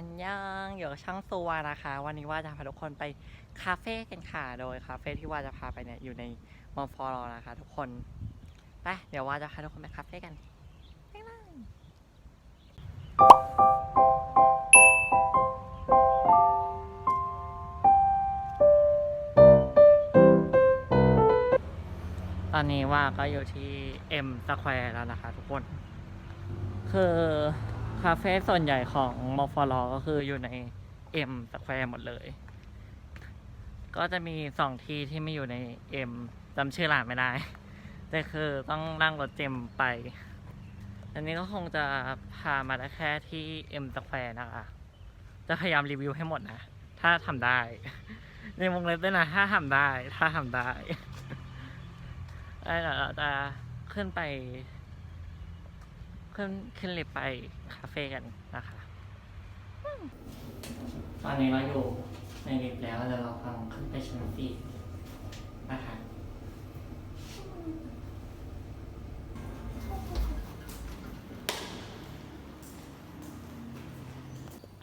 อันยังอยู่กับช่างซัวนะคะ วันนี้ว่าจะพาทุกคนไปคาเฟ่กันค่ะโดยคาเฟ่ที่ว่าจะพาไปเนี่ยอยู่ในมอฟอรอนะคะ ทุกคนไปเดี๋ยวว่าจะพาทุกคนไปคาเฟ่กันบ๊ายบายตอนนี้ว่าก็อยู่ที่ M Square แล้วนะคะทุกคน คือ คาเฟ่ส่วนใหญ่ของมอฟลอก็คืออยู่ใน M สแควร์หมดเลย ก็จะมีสองที่ที่ไม่อยู่ใน M จำชื่อร้านไม่ได้ แต่คือต้องนั่งรถเจมไป อันนี้ก็คงจะพามาได้แค่ที่ M สแควร์นะคะ จะพยายามรีวิวให้หมดนะ ถ้าทำได้ ในวงเล็บด้วยนะ ถ้าทำได้ ถ้าทำได้ได้เดี๋ยวเราจะขึ้นไป ขึ้นขึ้นลิฟต์ไปคาเฟ่กันนะคะ ตอนนี้เราอยู่ในลิฟต์แล้วเดี๋ยวเรากำลังขึ้นไปชั้นสี่นะคะ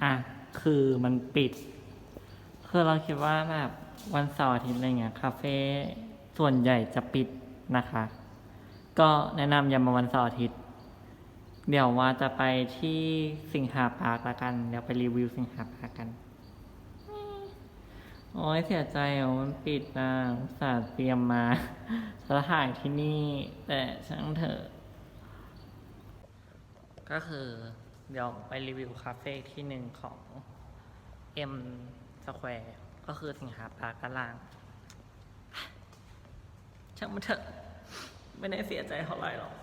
อะ คือมันปิด คือเราคิดว่าแบบวันเสาร์อาทิตย์อะไรเงี้ยคาเฟ่ส่วนใหญ่จะปิดนะคะ ก็แนะนำอย่ามาวันเสาร์อาทิตย์ เดี๋ยวว่าจะไปที่สิงหาปาร์คละกัน เดี๋ยวไปรีวิวสิงหาปาร์คกัน โอ้ยเสียใจอะมันปิดนะอุตส่าห์เตรียมมาจะถ่ายที่นี่ แต่ช่างเถอะ ก็คือเดี๋ยวไปรีวิวคาเฟ่ที่หนึ่งของ M Square ก็คือสิงหาปาร์คด้านล่าง ช่างมันเถอะ ไม่ได้เสียใจเท่าไหร่หรอก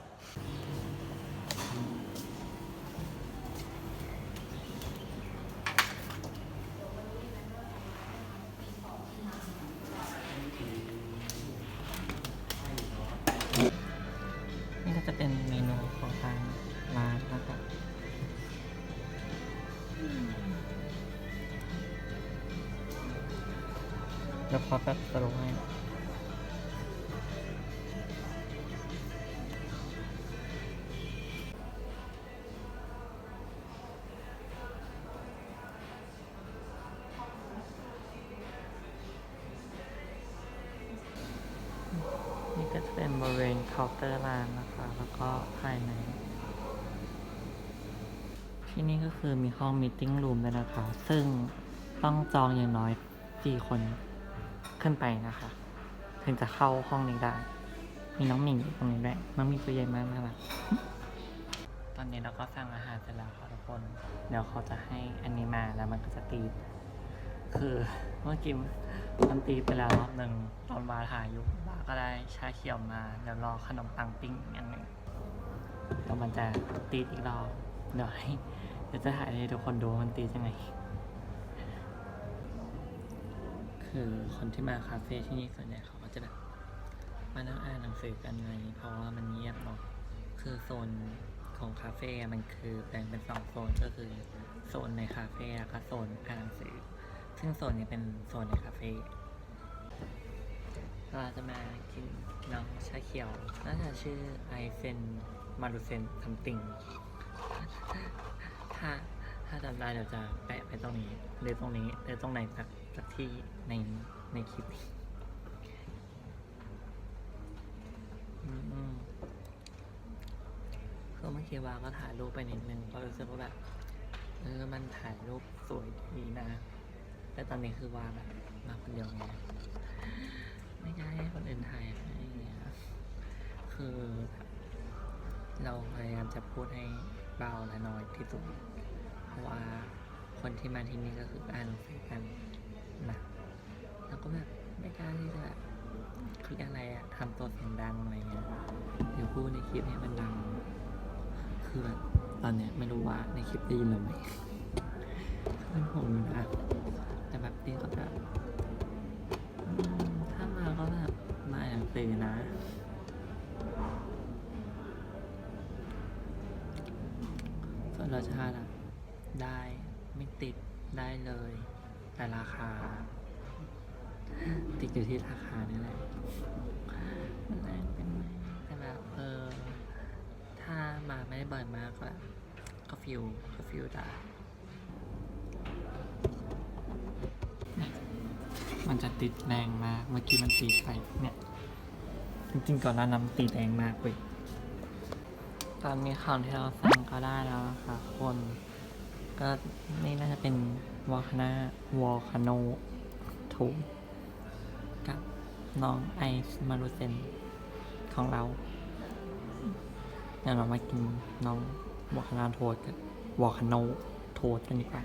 แล้วเขาก็สรุปให้นี่ก็จะเป็นบริเวณเคาน์เตอร์ร้านนะคะ แล้วก็ภายใน ที่นี่ก็คือมีห้องม e ติ้งรูมด้วยนะคะ ซึ่งต้องจองอย่างน้อยสี่คน ขึ้นไปนะคะ ถึงจะเข้าห้องนี้ได้ มีน้องหมิงอยู่ตรงนี้ด้วยน้องหมิงตัวใหญ่มากน่ารักตอนนี้เราก็สั่งอาหารเสร็จแล้วค่ะทุกคน เดี๋ยวเขาจะให้อันนี้มาแล้วมันก็จะตีคือเมื่อกี้มันตีไปแล้วรอบหนึ่งตอนบาร์ถ่ายอยู่บาร์ก็ได้ชาเขียวมาเดี๋ยวรอขนมปังปิ้งอันหนึ่งแล้วมันจะตีอีกรอบเดี๋ยวให้เดี๋ยวจะถ่ายให้ทุกคนดูมันตียังไง คือคนที่มาคาเฟ่ที่นี่ส่วนใหญ่เขาก็จะแบบมานั่งอ่านหนังสือกันอะไรอย่างนี้เพราะว่ามันเงียบเนาะคือโซนของคาเฟ่มันคือแบ่งเป็นสองโซนก็คือโซนในคาเฟ่แล้วก็โซนอ่านหนังสือ ซึ่งโซนนี้เป็นโซนในคาเฟ่เราจะมากินน้องชาเขียวน่าจะชื่อไอเซนมารุเซนทัมติง จำได้เดี๋ยวจะแปะไปตรงนี้หรือตรงนี้หรือตรงไหนสักสักที่ในในคลิปนี้อืมคือเมื่อกี้วาก็ถ่ายรูปไปนิดนึงก็รู้สึกว่าแบบเออมันถ่ายรูปสวยดีนะ แต่ตอนนี้คือวาแบบมาคนเดียวไงไม่ได้ให้คนอื่นถ่ายให้เงี้ยคือ เราพยายามจะพูดให้เบาและน้อยที่สุด ราะว่าคนที่มาที่นี่ก็คืออ่านหนังสือกันนะแล้วก็แบบไม่กล้าที่จะแบบคืออะไรอะทำตัวเสียงดังอะไรเงี้ยเดี๋ยวพูดในคลิปให้มันดัง คือแบบตอนเนี้ยไม่รู้ว่าในคลิปได้ยินหรือไม่เป็นผมนะแต่แบบนี้ก็แบบถ้ามาก็แบบมาอ่านหนังสือนะส่วนรสชาติอะ ได้ไม่ติดได้เลย แต่ราคา ติดอยู่ที่ราคานี่แหละมันแรงเป็นไหมแต่แบบเออ ถ้ามาไม่ได้บ่อยมากก็ก็ฟิวก็ฟิวได้มันจะติดแรงมาก เมื่อกี้มันติดไปเนี่ย จริงๆก่อนหน้านั้นติดแรงมากเว้ยตอนมีของที่เราสั่งก็ได้แล้ว ก็นี่น่าจะเป็นวอลคานาวอลคาโนทูกับน้องไอซ์มารุเซนของเราเดี๋ยวเรามากินน้องวอลคานาโทดกับวอลคาโนโทดกันดีกว่า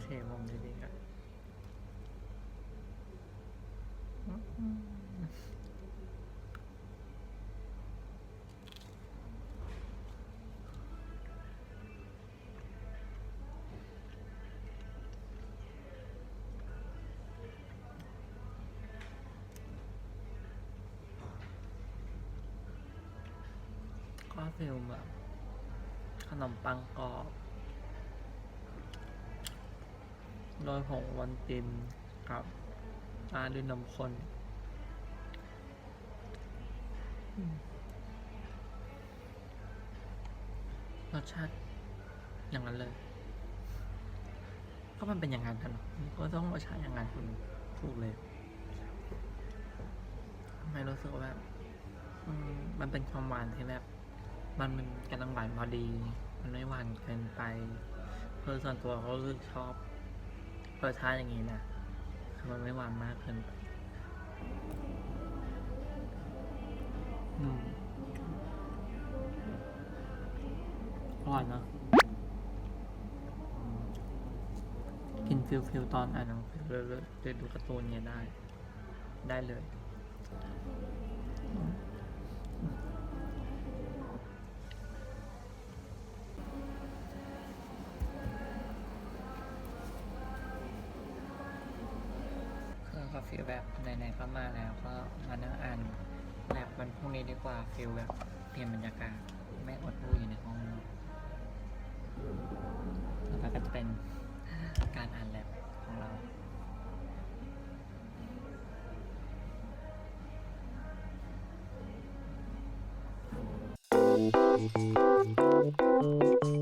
เทมุมดีๆกัน ก็ฟิลแบบขนมปังกรอบโดยผงวันตินกับปลาด้วยนมข้นรสชาติอย่างนั้นเลย ก็มันเป็นอย่างนั้นกันเนอะก็ต้องรสชาติอย่างนั้นคุณถูกเลยทำไมรู้สึกว่าแบบอืมมันเป็นความหวานที่แบบ มันมันกำลังหวานพอดี มันไม่หวานเกินไปเพื่อส่วนตัวเขารู้สึกชอบรสชาติอย่างนี้นะคือมันไม่หวานมากเกินไปอืมอร่อยเนะกินฟิลฟิลตอนอ่านหนังสือเลยเลยดูการ์ตูนเนี่ยได้ ได้เลย ฟิลแบบไหนๆก็มาแล้วก็มานั่งอ่านแลบวันพรุ่งนี้ดีกว่าฟิลแบบเปลี่ยนบรรยากาศไม่อดรู้อยู่ในห้องแล้วก็จะเป็นการอ่านแลบของเราต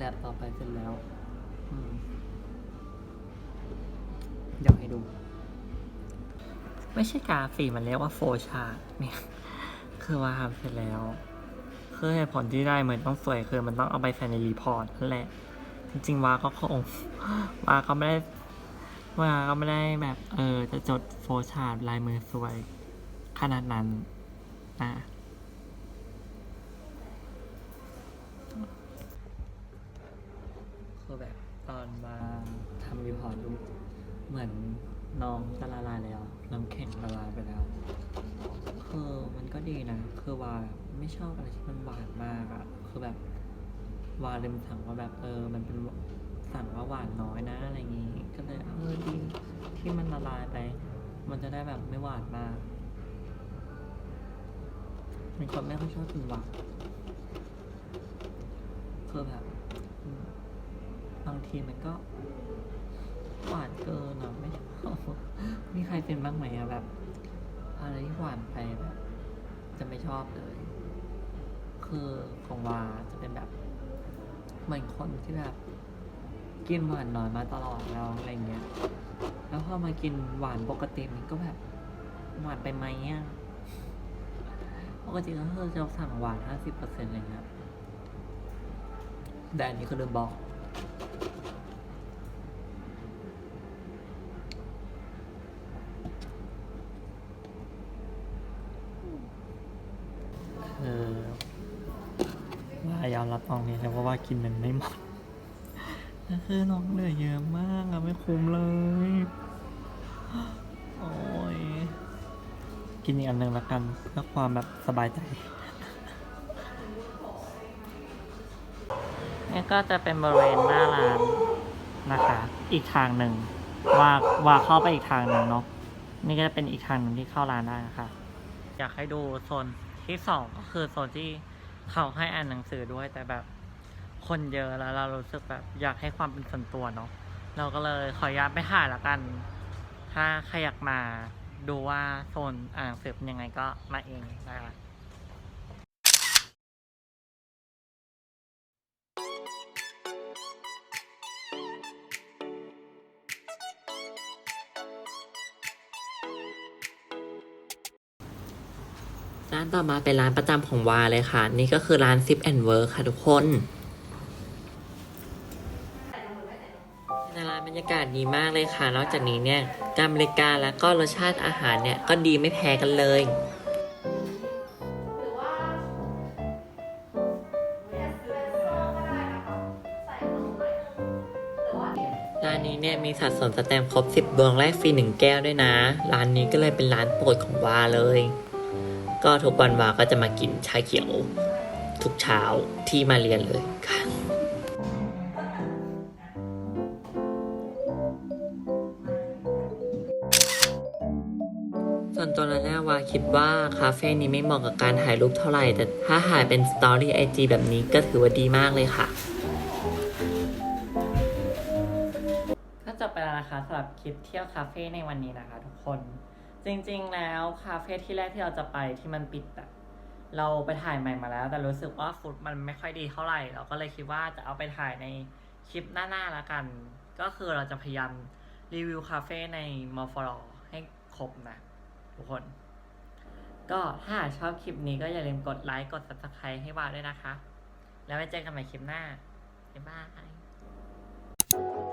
แลบต่อไปเสร็จแล้วอืมเดี๋ยวให้ดู ไม่ใช่กาฟีมันเรียกว่าโฟชาร์ตเนี่ย คือว่าทำเสร็จแล้วคือเหตุผลที่ได้เหมือนต้องสวยคือมันต้องเอาไปใส่ในรีพอร์ตนั่นแหละ จริงๆว่าก็คงว่าก็ไม่ได้ว่าก็ไม่ได้แบบ เออ จะจดโฟชาร์ตลายมือสวยขนาดนั้นอะ น้องจะละลายแล้ว น้ำแข็งละลายไปแล้วคือมันก็ดีนะ คือว่าไม่ชอบอะไรที่มันหวานมากอะคือแบบวาลืมสั่งว่าแบบเออ มันเป็นสั่งว่าหวานน้อยนะอะไรอย่างงี้ ก็เลยเออดีที่มันละลายไป มันจะได้แบบไม่หวานมากเป็นคนไม่ค่อยชอบกินหวานคือแบบบางทีมันก็หวานเกินอะไม่ชอบ มีใครเป็นบ้างไหมอะแบบ อะไรที่หวานไปแบบ จะไม่ชอบเลย คือของวาจะเป็นแบบ เหมือนคนที่แบบ กินหวานน้อยมาตลอดแล้วอะไรเงี้ย แล้วพอมากินหวานปกติมันก็แบบ หวานไปไหมอะปกติก็คือจะสั่งหวานห้าสิบเปอร์เซ็นต์อะไรเงี้ยแต่อันนี้คือลืมบอก เออว่ายอมรับตรงนี้แล้วเพราว่ากินมันไม่หมดก็คือน้องเหนื่อยเยอะมากอะไม่คุ้มเลย โอ้ย กินอีกอันหนึ่งละกันเพื่อความแบบสบายใจนี่ก็จะเป็นบริเวณหน้าร้านนะคะ อีกทางหนึ่งว่าว่าเข้าไปอีกทางหนึ่งเนาะนี่ก็จะเป็นอีกทางหนึ่งที่เข้าร้านได้นะคะ อยากให้ดูโซนที่สองก็คือโซนที่ เขาให้อ่านหนังสือด้วยแต่แบบคนเยอะแล้วเรารู้สึกแบบอยากให้ความเป็นส่วนตัวเนาะเราก็เลยขออนุญาตไปถ่ายละกัน ถ้าใครอยากมาดูว่าโซนอ่างเสือเป็นยังไงก็มาเองนะคะ ร้านต่อมาเป็นร้านประจำของวาเลยค่ะ นี่ก็คือร้าน Sip and Work ค่ะทุกคนในร้านบรรยากาศดีมากเลยค่ะ นอกจากนี้เนี่ยการบริการแล้วก็รสชาติอาหารเนี่ยก็ดีไม่แพ้กันเลยร้านนี้เนี่ยมีสัดส่วนสแตมครบ 10 ดวงแรกฟรี1แก้วด้วยนะ ร้านนี้ก็เลยเป็นร้านโปรดของวาเลย ก็ทุกวันวาก็จะมากินชาเขียว ทุกเช้าที่มาเรียนเลยค่ะส่วนตัวแล้วนี่ยวาคิดว่าคาเฟ่นี้ไม่เหมาะกับการถ่ายรูปเท่าไหร่ แต่ถ้าถ่ายเป็นสตอรี่ไอจีแบบนี้ก็ถือว่าดีมากเลยค่ะก็จบไปแล้วนะคะสำหรับคลิปเที่ยวคาเฟ่ในวันนี้นะคะทุกคน จริงๆแล้วคาเฟ่ที่แรกที่เราจะไปที่มันปิดอะเราไปถ่ายใหม่มาแล้ว แต่รู้สึกว่าฟุตมันไม่ค่อยดีเท่าไหร่ เราก็เลยคิดว่าจะเอาไปถ่ายในคลิปหน้าๆแล้วกัน ก็คือเราจะพยายามรีวิวคาเฟ่ในมอฟลให้ครบนะ ทุกคน ก็ถ้าชอบคลิปนี้ก็อย่าลืมกดไลค์ กด subscribe ให้วาด้วยนะคะ แล้วไว้เจอกันใหม่คลิปหน้าบ๊ายบาย